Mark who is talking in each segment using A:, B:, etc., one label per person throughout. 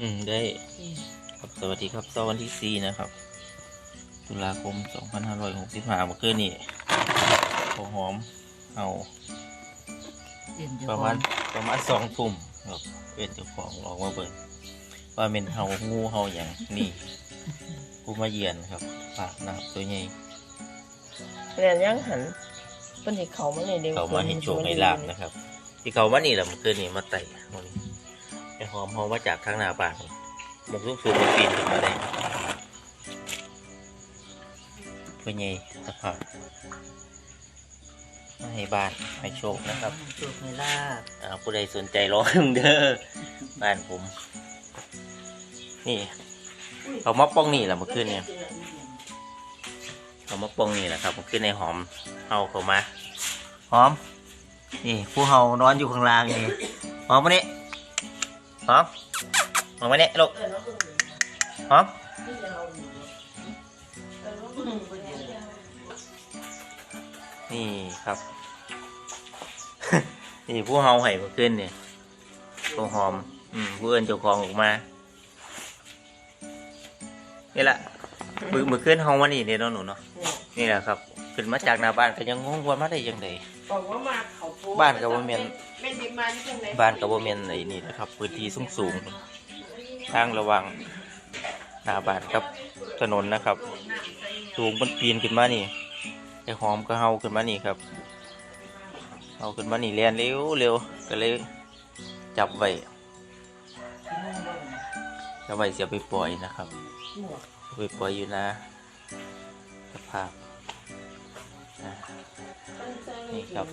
A: อืม ได้ครับสวัสดีครับเสาร์วันที่สี่นะครับ ตุลาคมสองพันห้าร้อยหกสิบห้าเมื่อคืนนี่ข้าวหอมเอาประมาณประมาณสองทุ่มครับเป็นเจ้าของลองมาเบิดว่าเป็นเฮางูเฮาอย่างนี่ผู้มาเยือนครับปากน้ำตัวใหญ่
B: เรียนยังหันเป็นที่เขามาเลยเดียว
A: เขามาเห็นโชว์ให้ลาบนะครับ ที่เขามานี่แหละเมื่อคืนนี่มาไต่ตรงนี้ ไอ้หอมเฮามาจากทางหน้าบ้านหมกลูกสูงปีนขึ้นมาได้ตัวใหญ่สภาพมาให้บ้านให้โชคนะครับ
C: โชคให้ลาบ
A: อ่าผู้ใดสนใจรอหนึ่งเด้อบ้านผม นี่เขามาป้องนี่แหละเมื่อคืนเนี่ยเขามาป้องนี่แหละครับเมื่อคืนในหอมเฮาเขามา หอม นี่ผู้เฮานอนอยู่ข้างล่างนี่หอมมานี่ หอมหอมมานี่ลูกหอมนี่ครับ นี่ผู้เฮาให้เมื่อคืนเนี่ยตัวหอม อืมผู้เอินเจ้าของออกมานี่แหละมือมือขึ้นเฮามานี่เนี่ยเนาะหนูเนาะนี่แหละครับ ขึ้นมาจากหน้าบ้านก็ยังงงว่ามาได้ยังไง
B: บอกว่ามาเขาโพ
A: บ้านกับบ่แม่น
B: เป็นดิมันจังไหน
A: บ้านกับว่าเมนไอ้นี่นะครับพื้นที่สูงสูงๆทางระหวังหน้าบ้านกับถนนนะครับ สูงมันปีนขึ้นมานี่ไอ้หอมก็เฮาขึ้นมานี่ครับเฮาขึ้นมานี่เรียนเร็วเร็วก็เลยจับไว้จับไว้เสียไปปล่อยนะครับไปปล่อยอยู่นะสภาพอะ นี่ครับ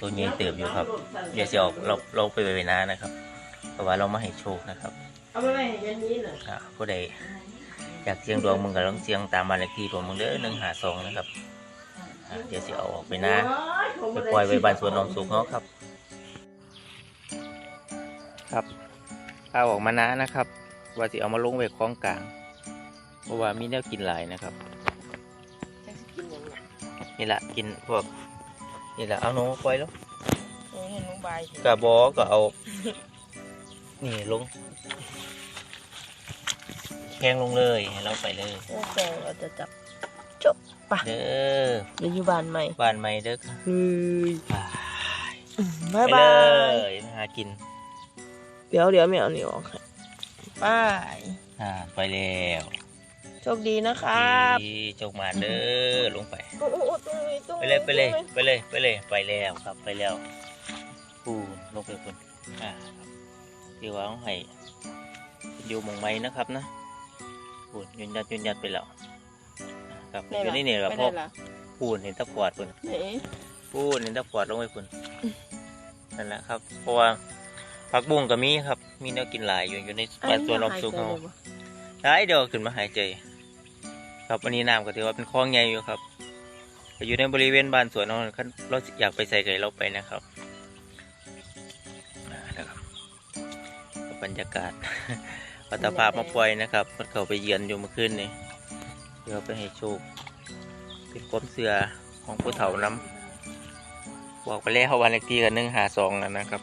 A: ตัวนี้เติบอยู่ครับเดี๋ยวจะออกเราเราไปไปนานะครับเพราะว่าเรามาให้โชคนะครับ
B: เอาไปไว้ให้ยันนี้น่ะ
A: อะผู้ใดอยากเสียงดวงมึงก็ลองเสียงตามมานเลขที่ผมมึงเด้อหนึ่งหาสองนะครับอะเดี๋ยวจะเอาออกไปนะไปปล่อยไว้บ้านสวนนมสุขเขาครับ ครับ เอาออกมานะนะครับ ว่าจะเอามาลงไว้คล้องกลางเพราะว่ามีแนวกินหลายนะครับ
B: กินยังไง
A: นี่แหละกินพวกนี่แหละเอาหนูปล่อยแล้ว
B: โอ้ยให้หนูบายสิ
A: กระบอก็เอา นี่ลงแข้งลงเลยให้เราไปเลย
B: โอ้แกเราจะจับจบปะ
A: เด้อ
B: เดี๋ยวอยู่บ้านใหม่
A: บ้านใหม่เด้อค่ะ
B: เฮ้ย
A: ไป
B: บาย
A: ไป
B: บา
A: เลยยมาหากิน
B: เดี๋ยวเดี๋ยวไม่เอานี่ออกค่ะบาย
A: อ่าไปแล้ว
B: โชคดีนะครับ
A: ที่จงมาเด้อลงไป
B: โอ้โอ้โอ้ตรงนี้ตรง
A: ไป
B: นี้
A: เลยไปเลย
B: ตรงนี้
A: ไปเลยไปเลยไปแล้วครับไปแล้วปูลงไปคุณอ่าครับที่ว่าต้องให้อยู่หมองไม้นะครับนะปูยืนยัดยืนยัดไปแล้วครับอยู่นี่เนี่ยแหละ
B: ไม่
A: พ่อ
B: ได้ละ
A: ปูเห็นตะกวาดคุณ
B: ไหน
A: ปูเห็นตะกวาดลงไปคุณนั่นแหละครับ เพราะว่าผักบุ้งก็มีครับ มีแนวกินหลายอยู่อยู่ในบ้านสวนลมสุขเขาได้เดี๋ยวขึ้นมาหายใจ ครับวันนี้น้ำก็ถือว่าเป็นคลองใหญ่อยู่ครับอยู่ในบริเวณบ้านสวนเราเราอยากไปใส่ไก่เราไปนะครับนะครับบรรยากาศวัตภาพมาปล่อยนะครับมันเขาไปเยือนอยู่เมื่อคืนนี่เพื่อไปให้โชคเป็นความเสือของผู้เฒ่าน้ำบอกไปแล้ววันเลขที่กันหนึ่งหาสองนะครับ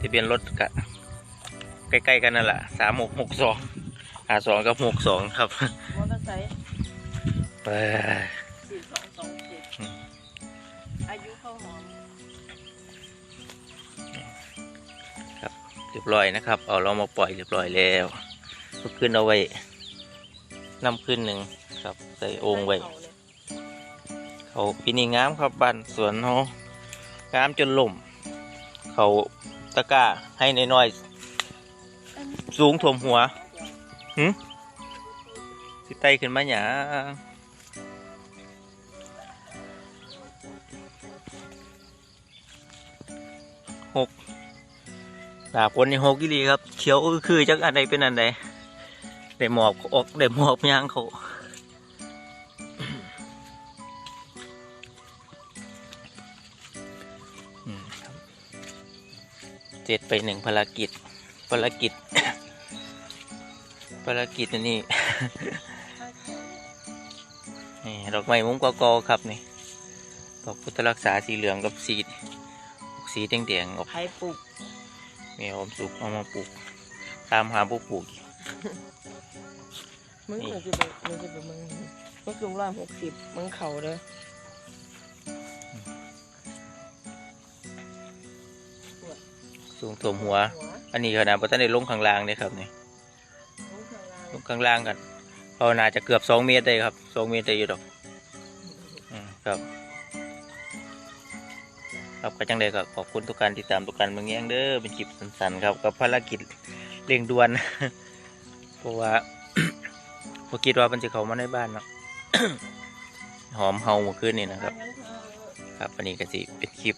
A: ทะเบียนรถกะใกล้ๆกันนั่นแหละสามหกหกสอง หาสองกับหกสองครับ
B: มอเตอร์ไซค์
A: ไป
B: สี่สองสองเจ็ด
A: อืม
B: อายุเข้าหอม
A: เรียบร้อยนะครับ เอาเรามาปล่อยเรียบร้อยแล้วก็ขึ้นเอาไว้น้ำขึ้นหนึ่งครับ ใส่โองไว้เขาปีนี้งามครับบ้านสวนเขางามจนล่ม เขาตะกร้าให้น้อยๆสูงถ่วมหัว หึสิไตขึ้นมาหยาหกดาบคนในหกกี่ดีครับ เขียวคือจักอันใดเป็นอันใดได้หมอบออกได้หมอบยางเขาอืมครับเจ็ดไปหนึ่งภารกิจภารกิจ ภารกิจอันนี้ นี่ดอกไม้มุ้งกอกอครับนี่ดอกพุทธรักษาสีเหลืองกับสีสีแดงๆออก
B: ใครปลูก
A: มีหอมสุกเอามาปลูก ตามหาผู้ปลูก
B: มึง
A: นี่
B: มันจะไปมันจะไปมึงมันสูงร้อยหกสิบมึงเขาเด้อ
A: สูงตัว หัวอันนี้ขนาดพอท่านได้ลงข้างล่างเนี่ยครับนี่ลง ข้างล่างกันเพราะน่าจะเกือบสองเมตรได้ครับสองเมตรได้อยู่ดอกครับครับก็จังเลยก็ขอบคุณทุกการติดตามทุกการเมืองแย่งเด้อเป็นคลิปสั้นๆครับกับภารกิจเร่งด่วนเพราะว่าผมคิดว่ามันจะเข้ามาในบ้านเนาะหอมเฮาเมื่อคืนนี่นะครับ ครับอันนี้ก็สิเป็นคลิป